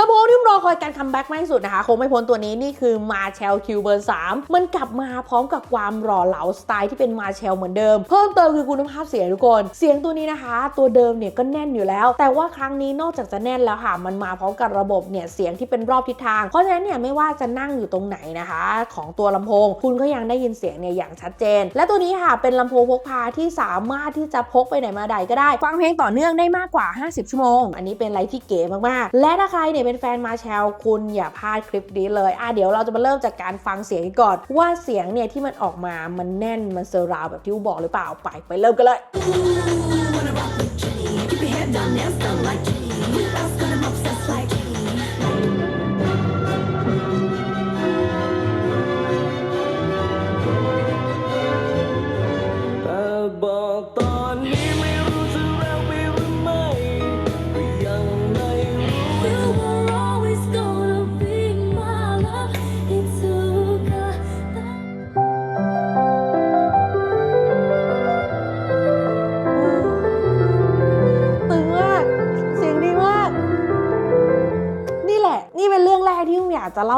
ลำโพงที่รอคอยการคัมแบ็กมากที่สุดนะคะ คงไม่พ้นตัวนี้นี่คือมาเชลคิวเบอร์3มันกลับมาพร้อมกับความหล่อเหลาสไตล์ที่เป็นมาเชลเหมือนเดิม เพิ่มเติมคือคุณภาพเสียงทุกคน เสียงตัวนี้นะคะ ตัวเดิมเนี่ยก็แน่นอยู่แล้ว แต่ว่าครั้งนี้นอกจากจะแน่นแล้วค่ะ มันมาพร้อมกับระบบเนี่ยเสียงที่เป็นรอบทิศทาง เพราะฉะนั้นเนี่ยไม่ว่าจะนั่งอยู่ตรงไหนนะคะ ของตัวลำโพง คุณก็ยังได้ยินเสียงเนี่ยอย่างชัดเจน และตัวนี้ค่ะเป็นลำโพงพกพาที่สามารถที่จะพกไปไหนมาใดก็ได้ฟังเพลงต่อเนื่องได้มากกว่า 50 ชั่วโมง อันนี้เป็นอะไรที่เก๋มากๆ และถ้าใครเนี่ยเป็นแฟนมาแชลคุณอย่าพลาดคลิปนี้เลยอะเดี๋ยวเราจะมาเริ่มจากการฟังเสียงกันก่อนว่าเสียงเนี่ยที่มันออกมามันแน่นมันเซอร์ราวแบบที่อูบอกหรือเปล่าไปไปเริ่มกันเลย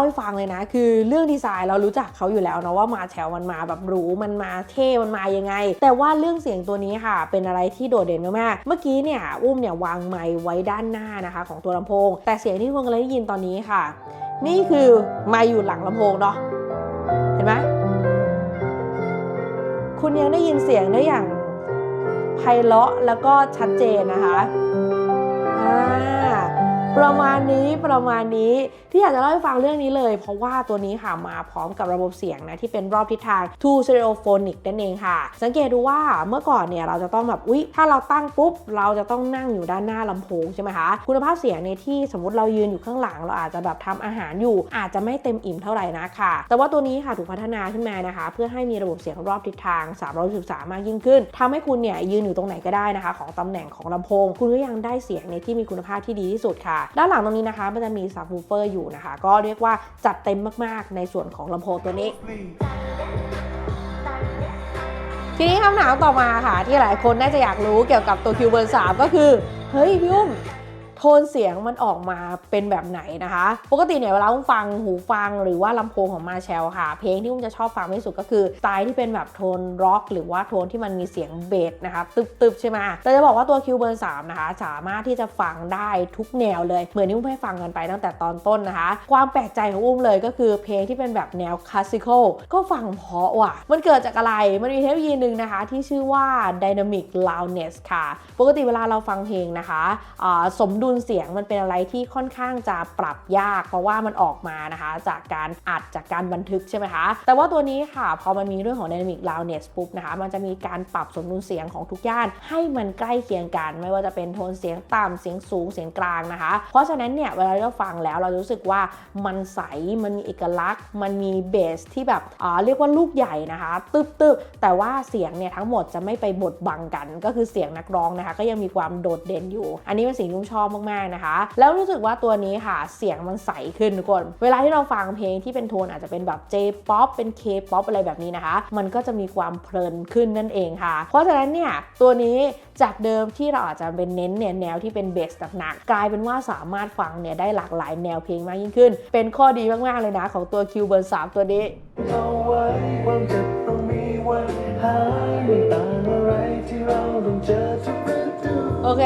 ให้ฟังเลยนะ คือเรื่องดีไซน์เรารู้จักเขาอยู่แล้วนะว่ามาแชลมันมาแบบหรูมันมาเท่มันมายังไง แต่ว่าเรื่องเสียงตัวนี้ค่ะ เป็นอะไรที่โดดเด่นมากๆเมื่อกี้เนี่ยอุ้มเนี่ยวางไมค์ไว้ด้านหน้านะคะ ของตัวลำโพง แต่เสียงที่ทุกคนกำลังได้ยินตอนนี้ค่ะ นี่คือไมค์อยู่หลังลำโพงเนาะเห็นไหมคุณยังได้ยินเสียงได้อย่างไพเราะแล้วก็ชัดเจนนะคะอ่า ประมาณนี้ประมาณนี้ที่อยากจะเล่าให้ฟังเรื่องนี้เลย เพราะว่าตัวนี้ค่ะมาพร้อมกับระบบเสียงนะที่เป็นรอบทิศทาง Two Stereophonic นั่นเองค่ะ สังเกตดูว่าเมื่อก่อนเนี่ยเราจะต้องแบบอุ๊ยถ้าเราตั้งปุ๊บ เราจะต้องนั่งอยู่ด้านหน้าลำโพงใช่ไหมคะคุณภาพเสียงในที่สมมติเรายืนอยู่ข้างหลัง เราอาจจะแบบทำอาหารอยู่ อาจจะไม่เต็มอิ่มเท่าไหร่นะค่ะ แต่ว่าตัวนี้ค่ะถูกพัฒนาขึ้นมานะคะ เพื่อให้มีระบบเสียงรอบทิศทาง313มากยิ่งขึ้นทำให้คุณเนี่ยยืนอยู่ตรงไหนก็ได้นะคะ ของตำแหน่งของลำโพง คุณก็ยังได้เสียงในที่มีคุณภาพที่ดีที่สุดค่ะด้านหลังตรงนี้นะคะ มันจะมีซับวูเฟอร์อยู่นะคะ ก็เรียกว่าจัดเต็มมากๆ ในส่วนของลำโพงตัวนี้ ทีนี้คำถามต่อมาค่ะ ที่หลายคนน่าจะอยากรู้เกี่ยวกับตัวคิวเบอร์3ก็คือ เฮ้ยพี่อุ้ม โทนเสียงมันออกมาเป็นแบบไหนนะคะ ปกติเนี่ยเวลาอุ้มฟังหูฟังหรือว่าลำโพงของมาแชลค่ะ เพลงที่อุ้มจะชอบฟังที่สุดก็คือสไตล์ที่เป็นแบบโทนร็อก หรือว่าโทนที่มันมีเสียงเบสนะคะตึบๆใช่ไหมแต่จะบอกว่าตัวคิวเบอร์3นะคะ สามารถที่จะฟังได้ทุกแนวเลย เหมือนที่อุ้มให้ฟังกันไปตั้งแต่ตอนต้นนะคะ ความแปลกใจของอุ้มเลยก็คือเพลงที่เป็นแบบแนวคลาสสิคอลก็ฟังเพราะว่ะ มันเกิดจากอะไร มันมีเทคโนโลยีหนึ่งนะคะ ที่ชื่อว่า Dynamic Loudness ค่ะ ปกติเวลาเราฟังเพลงนะคะสมดุลเสียงมันเป็นอะไรที่ค่อนข้างจะปรับยาก เพราะว่ามันออกมานะคะจากการอัดจากการบันทึกใช่ไหมคะ แต่ว่าตัวนี้ค่ะพอมันมีเรื่องของ Dynamic Loudness ปุ๊บนะคะมันจะมีการปรับสมดุลเสียงของทุกย่าน ให้มันใกล้เคียงกัน ไม่ว่าจะเป็นโทนเสียงต่ำเสียงสูงเสียงกลางนะคะ เพราะฉะนั้นเนี่ยเวลาเราฟังแล้วเรารู้สึกว่ามันใสมันมีเอกลักษณ์ มันมีเบสที่แบบอ่าเรียกว่าลูกใหญ่นะคะตึบๆแต่ว่าเสียงเนี่ยทั้งหมดจะไม่ไปบดบังกัน ก็คือเสียงนักร้องนะคะ ก็ยังมีความโดดเด่นอยู่ อันนี้เป็นสิ่งที่ผมชอบมากๆนะคะ แล้วรู้สึกว่าตัวนี้ค่ะ เสียงมันใสขึ้นทุกคน เวลาที่เราฟังเพลงที่เป็นโทนอาจจะเป็นแบบ J-POP เป็น K-POP อะไรแบบนี้นะคะ มันก็จะมีความเพลินขึ้นนั่นเองค่ะ เพราะฉะนั้นเนี่ยตัวนี้จากเดิมที่เราอาจจะเป็นเน้นเนี่ยแนวที่เป็นเบสหนักๆกลายเป็นว่าสามารถฟังเนี่ยได้หลากหลายแนวเพลงมากยิ่งขึ้น เป็นข้อดีมากๆเลยนะของตัว Q เบอร์3ตัวนี้เอาไว้ความเจ็บต้องมีวันหายไม่ต่างอะไรที่เราต้องเจอทุกฤดูโอเค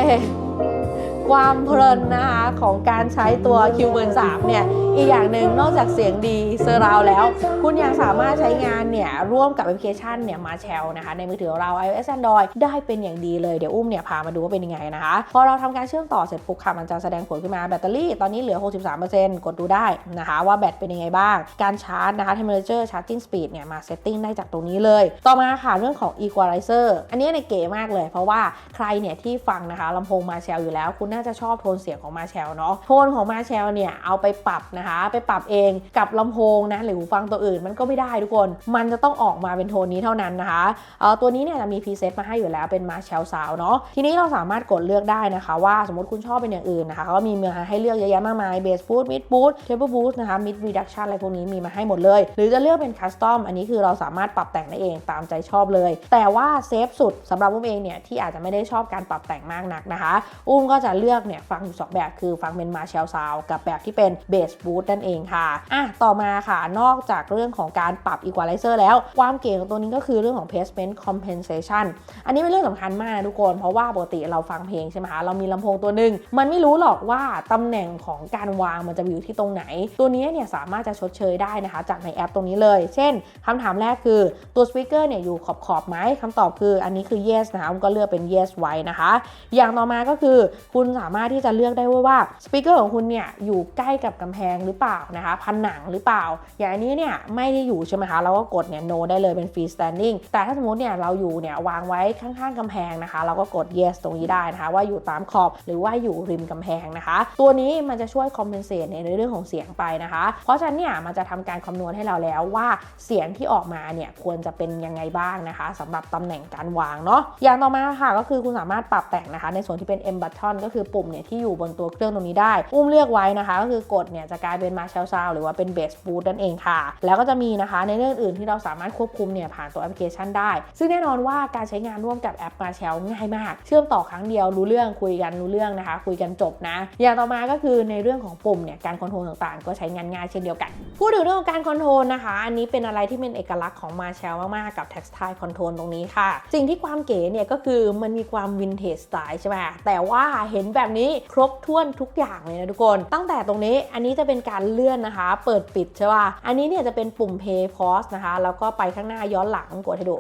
ความเพลินนะคะของการใช้ตัว Q เบอร์3เนี่ยอีกอย่างหนึ่งนอกจากเสียงดีเซอร์ราวแล้ว คุณยังสามารถใช้งานเนี่ยร่วมกับแอปพลิเคชันเนี่ยมาแชลนะคะ ในมือถือเรา iOS Android ได้เป็นอย่างดีเลยเดี๋ยวอุ้มเนี่ยพามาดูว่าเป็นยังไงนะคะ พอเราทำการเชื่อมต่อเสร็จปุ๊บค่ะมันจะแสดงผลขึ้นมาแบตเตอรี่ตอนนี้เหลือ 63%กดดูได้นะคะ ว่าแบตเป็นยังไงบ้าง การชาร์จนะคะ temperature charging speed เนี่ยมา setting ได้จากตรงนี้เลย ต่อมาค่ะเรื่องของ equalizer อันนี้เนี่ยเก๋มากเลย เพราะว่าใครเนี่ยที่ฟังนะคะลำโพงมาแชลอยู่แล้วคุณน่าจะชอบโทนเสียงของมาแชลเนาะโทนของมาแชลเนี่ยเอาไปปรับนะคะ ไปปรับเองกับลำโพงนะหรือหูฟังตัวอื่นมันก็ไม่ได้ทุกคน มันจะต้องออกมาเป็นโทนนี้เท่านั้นนะคะเอ่อตัวนี้เนี่ยจะมีพรีเซตมาให้อยู่แล้วเป็นมาแชลซาวเนาะทีนี้เราสามารถกดเลือกได้นะคะ ว่าสมมติคุณชอบเป็นอย่างอื่นนะคะก็มีเมาให้เลือกเยอะแยะมากมายเบสบูทมิดบูทเทเบิลบูทนะคะมิดรีดักชันอะไรพวกนี้มีมาให้หมดเลย หรือจะเลือกเป็นคัสตอมอันนี้คือเราสามารถปรับแต่งได้เองตามใจชอบเลย แต่ว่าเซฟสุดสำหรับอุ้มเองเนี่ยที่อาจจะไม่ได้ชอบการปรับแต่งมากนักนะคะ อุ้มก็จะเลือกเนี่ยฟังอยู่สองแบบคือฟังเป็นมาเชลซาวกับแบบที่เป็นเบสบูทนั่นเองค่ะอะต่อมาค่ะนอกจากเรื่องของการปรับ equalizer แล้ว ความเก๋ของตัวนี้ก็คือเรื่องของ placement compensation อันนี้เป็นเรื่องสำคัญมากนะทุกคน เพราะว่าปกติเราฟังเพลงใช่ไหมคะเรามีลำโพงตัวหนึ่งมันไม่รู้หรอกว่าตำแหน่งของการวางมันจะอยู่ที่ตรงไหน ตัวนี้เนี่ยสามารถจะชดเชยได้นะคะ จากในแอปตรงนี้เลย เช่นคำถามแรกคือตัวสปีกเกอร์เนี่ยอยู่ขอบขอบๆไหมคำตอบคืออันนี้คือ yes นะคะก็เลือกเป็น yes ไว้นะคะ อย่างต่อมาก็คือคุณสามารถที่จะเลือกได้ว่าว่าสปีกเกอร์ของคุณเนี่ยอยู่ใกล้กับกำแพงหรือเปล่านะคะผนังหรือเปล่า อย่างอันนี้เนี่ยไม่ได้อยู่ใช่ไหมคะเราก็กดเนี่ย no ได้เลยเป็น free standing แต่ถ้าสมมติเนี่ยเราอยู่เนี่ยวางไว้ข้างๆกำแพงนะคะ เราก็กด yes ตรงนี้ได้นะคะ ว่าอยู่ตามขอบหรือว่าอยู่ริมกำแพงนะคะ ตัวนี้มันจะช่วย compensate ในเรื่องของเสียงไปนะคะ เพราะฉะนั้นเนี่ยมันจะทำการคำนวณให้เราแล้วว่าเสียงที่ออกมาเนี่ยควรจะเป็นยังไงบ้างนะคะสำหรับตำแหน่งการวางเนาะอย่างต่อมาค่ะก็คือคุณสามารถปรับแต่งนะคะ ในส่วนที่เป็น M button ก็คือปุ่มเนี่ยที่อยู่บนตัวเครื่องตรงนี้ได้ อุ้มเลือกไว้นะคะ ก็คือกดเนี่ยจะกลายเป็น Marshall Sound หรือว่าเป็น Bass Boot นั่นเองค่ะ แล้วก็จะมีนะคะในเรื่องอื่นที่เราสามารถควบคุมเนี่ยผ่านตัวแอปพลิเคชันได้ ซึ่งแน่นอนว่าการใช้งานร่วมกับแอป Marshall ง่ายมาก เชื่อมต่อครั้งเดียวรู้เรื่องคุยกันรู้เรื่องนะคะ คุยกันจบนะ อย่างต่อมาก็คือในเรื่องของปุ่มเนี่ยการคอนโทรลต่างๆ ก็ใช้งานง่ายเช่นเดียวกัน พูดถึงเรื่องของการคอนโทรลนะคะ อันนี้เป็นอะไรที่เป็นเอกลักษณ์ของ Marshall มากๆกับ Textile Control ตรงนี้ค่ะ สิ่งที่ความเก๋เนี่ยก็คือมันมีความวินเทจสไตล์ใช่ไหมแต่ว่าเห็นแบบนี้ครบถ้วนทุกอย่างเลยนะทุกคน ตั้งแต่ตรงนี้อันนี้จะเป็นการเลื่อนนะคะ เปิดปิดใช่ป่ะ อันนี้เนี่ยจะเป็นปุ่ม Pay pause นะคะ แล้วก็ไปข้างหน้าย้อนหลังกดให้ดู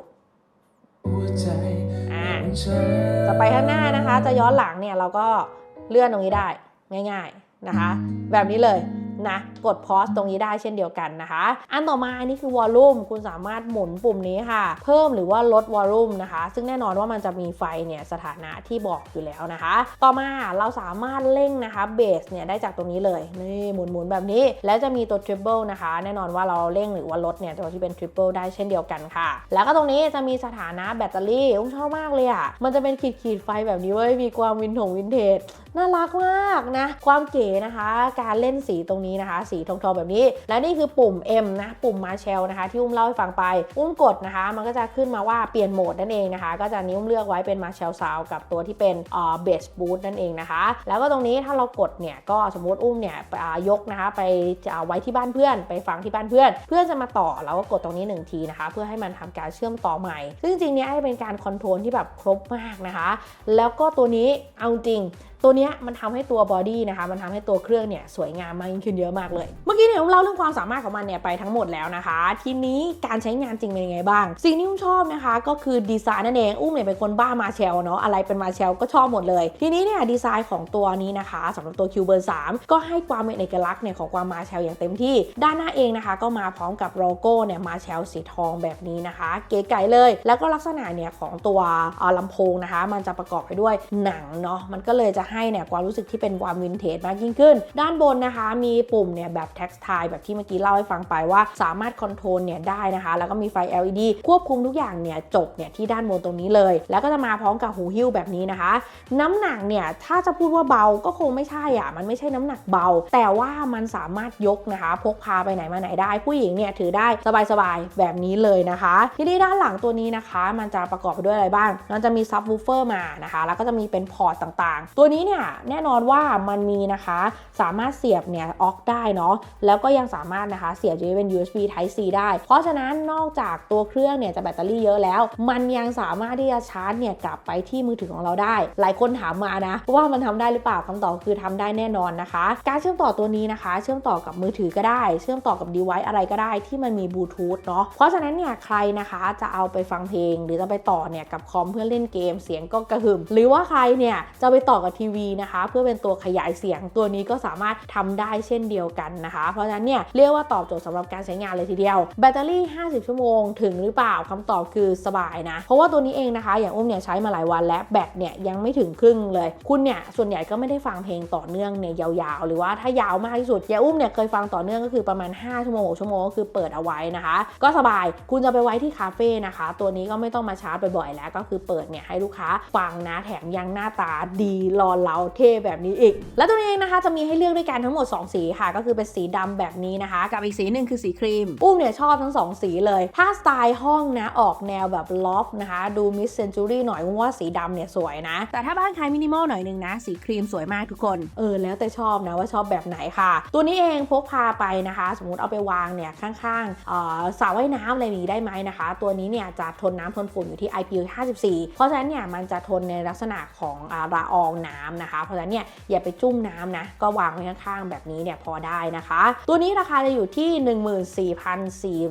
อ่าจะไปข้างหน้านะคะ จะย้อนหลังเนี่ยเราก็เลื่อนตรงนี้ได้ง่าย ๆนะคะ แบบนี้เลย นะกด pause ตรงนี้ได้เช่นเดียวกันนะคะ อันต่อมาอันนี้คือ volume คุณสามารถหมุนปุ่มนี้ค่ะ เพิ่มหรือว่าลด volume นะคะ ซึ่งแน่นอนว่ามันจะมีไฟเนี่ยสถานะที่บอกอยู่แล้วนะคะ ต่อมาเราสามารถเร่งนะคะเบสเนี่ยได้จากตรงนี้เลยนี่หมุนๆแบบนี้ แล้วจะมีตัว triple นะคะ แน่นอนว่าเราเร่งหรือว่าลดเนี่ยตัวที่เป็น triple ได้เช่นเดียวกันค่ะ แล้วก็ตรงนี้จะมีสถานะแบตเตอรี่อุ้มชอบมากเลยอะมันจะเป็นขีดๆไฟแบบนี้เว้ยมีความวินถงวินเทจ น่ารักมากนะ ความเก๋นะคะ การเล่นสีตรงนี้นะคะ สีทองๆแบบนี้ และนี่คือปุ่ม M นะ ปุ่มมาเชลนะคะ ที่อุ้มเล่าให้ฟังไป อุ้มกดนะคะ มันก็จะขึ้นมาว่าเปลี่ยนโหมดนั่นเองนะคะ ก็จะนิ้วเลือกไว้เป็นมาเชลซาวกับตัวที่เป็นเบสบูทนั่นเองนะคะ แล้วก็ตรงนี้ถ้าเรากดเนี่ย ก็สมมติอุ้มเนี่ยยกนะคะ ไปจะเอาไว้ที่บ้านเพื่อน ไปฟังที่บ้านเพื่อน เพื่อนจะมาต่อเราก็กดตรงนี้หนึ่งทีนะคะ เพื่อให้มันทำการเชื่อมต่อใหม่ ซึ่งจริงๆเนี่ยเป็นการคอนโทรลที่แบบครบมากนะคะ แล้วก็ตัวนี้เอาจริง ตัวเนี้ยมันทำให้ตัวบอดี้นะคะมันทำให้ตัวเครื่องเนี่ยสวยงามมากยิ่งขึ้นเยอะมากเลย เมื่อกี้เนี่ยผมเล่าเรื่องความสามารถของมันเนี่ยไปทั้งหมดแล้วนะคะ ทีนี้การใช้งานจริงเป็นยังไงบ้าง สิ่งที่อุ้มชอบนะคะ ก็คือดีไซน์นั่นเองอุ้มเนี่ยเป็นคนบ้ามาเชลเนาะอะไรเป็นมาเชลก็ชอบหมดเลย ทีนี้เนี่ยดีไซน์ของตัวนี้นะคะสำหรับตัว Q เบอร์3ก็ให้ความเป็นเอกลักษณ์เนี่ยของความมาเชลอย่างเต็มที่ ด้านหน้าเองนะคะ ก็มาพร้อมกับโลโก้เนี่ยมาเชลสีทองแบบนี้นะคะ เก๋ไก๋เลย แล้วก็ลักษณะเนี่ยของตัวลำโพงนะคะ มันจะประกอบไปด้วยหนังเนาะมันก็เลยจะให้เนี่ยความรู้สึกที่เป็นความวินเทจมากยิ่งขึ้น ด้านบนนะคะ มีปุ่มเนี่ยแบบ textile แบบที่เมื่อกี้เล่าให้ฟังไปว่า สามารถคอนโทรลเนี่ยได้นะคะ แล้วก็มีไฟ LED ควบคุมทุกอย่างเนี่ยจบเนี่ยที่ด้านบนตรงนี้เลย แล้วก็จะมาพร้อมกับหูหิ้วแบบนี้นะคะ น้ำหนักเนี่ยถ้าจะพูดว่าเบาก็คงไม่ใช่อะมันไม่ใช่น้ำหนักเบา แต่ว่ามันสามารถยกนะคะ พกพาไปไหนมาไหนได้ ผู้หญิงเนี่ยถือได้สบายๆแบบนี้เลยนะคะ ทีนี้ด้านหลังตัวนี้นะคะ มันจะประกอบไปด้วยอะไรบ้าง มันจะมีซับวูเฟอร์มานะคะ แล้วก็จะมีเป็นพอร์ตต่างๆ ตัวนี้เนี่ยแน่นอนว่ามันมีนะคะ สามารถเสียบเนี่ยออกได้เนาะแล้วก็ยังสามารถนะคะเสียบจะเป็น USB Type C ได้ เพราะฉะนั้นนอกจากตัวเครื่องเนี่ยจะแบตเตอรี่เยอะแล้ว มันยังสามารถที่จะชาร์จเนี่ยกลับไปที่มือถือของเราได้ หลายคนถามมานะว่ามันทำได้หรือเปล่าคำตอบคือทำได้แน่นอนนะคะ การเชื่อมต่อตัวนี้นะคะ เชื่อมต่อกับมือถือก็ได้ เชื่อมต่อกับ device อะไรก็ได้ที่มันมีบลูทูธเนาะเพราะฉะนั้นเนี่ยใครนะคะจะเอาไปฟังเพลง หรือจะไปต่อเนี่ยกับคอมเพื่อเล่นเกม เสียงก็กระหึ่มหรือว่าใครเนี่ยจะไปต่อกับทีวีนะคะ เพื่อเป็นตัวขยายเสียงตัวนี้ก็สามารถทำได้เช่นเดียวกันนะคะ เพราะฉะนั้นเนี่ยเรียกว่าตอบโจทย์สำหรับการใช้งานเลยทีเดียว แบตเตอรี่ 50 ชั่วโมงถึงหรือเปล่าคำตอบคือสบายนะ เพราะว่าตัวนี้เองนะคะ อย่างอุ้มเนี่ยใช้มาหลายวันแล้วแบตเนี่ยยังไม่ถึงครึ่งเลย คุณเนี่ยส่วนใหญ่ก็ไม่ได้ฟังเพลงต่อเนื่องเนี่ยยาวๆ หรือว่าถ้ายาวมากที่สุดอย่างอุ้มเนี่ยเคยฟังต่อเนื่องก็คือประมาณ 5 ชั่วโมง6ชั่วโมงก็คือเปิดเอาไว้นะคะ ก็สบายคุณจะไปไว้ที่คาเฟ่นะคะ ตัวนี้ก็ไม่ต้องมาชาร์จบ่อยๆแล้วก็คือเปิดเนี่ยให้ลูกค้าฟังนะแถมยังหน้าตาดีรอเราเท่แบบนี้อีก แล้วตัวนี้เองนะคะจะมีให้เลือกด้วยกันทั้งหมด 2 สีค่ะ ก็คือเป็นสีดำแบบนี้นะคะ กับอีกสีหนึ่งคือสีครีม อุ้มเนี่ยชอบทั้ง 2 สีเลย ถ้าสไตล์ห้องนะออกแนวแบบลอฟนะคะ ดูมิสเซนจูรี่หน่อยว่าสีดำเนี่ยสวยนะ แต่ถ้าบ้านใครมินิมอลหน่อยนึงนะ สีครีมสวยมากทุกคน เออ แล้วแต่ชอบนะว่าชอบแบบไหนค่ะ ตัวนี้เองพกพาไปนะคะ สมมติเอาไปวางเนี่ยข้างๆเออสระว่ายน้ำอะไรนี้ได้ไหมนะคะ ตัวนี้เนี่ยจะทนน้ำทนฝุ่นอยู่ที่ IP54 เพราะฉะนั้นเนี่ยมันจะทนในลักษณะของอละอองน้ำนะคะ เพราะฉะนั้นเนี่ยอย่าไปจุ่มน้ำนะ ก็วางไว้ข้างๆแบบนี้เนี่ยพอได้นะคะ ตัวนี้ราคาจะอยู่ที่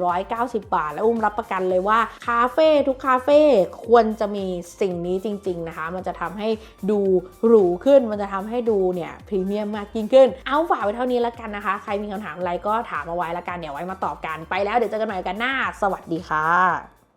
14,490 บาท และอุ้มรับประกันเลยว่าคาเฟ่ทุกคาเฟ่ควรจะมีสิ่งนี้จริง ๆนะคะ มันจะทำให้ดูหรูขึ้น มันจะทำให้ดูเนี่ยพรีเมียมมากยิ่งขึ้น เอาฝากไว้เท่านี้แล้วกันนะคะ ใครมีคำถามอะไรก็ถามเอาไว้แล้วกันเดี๋ยวไว้มาตอบกันไปแล้วเดี๋ยวเจอกันใหม่กันหน้า สวัสดีค่ะ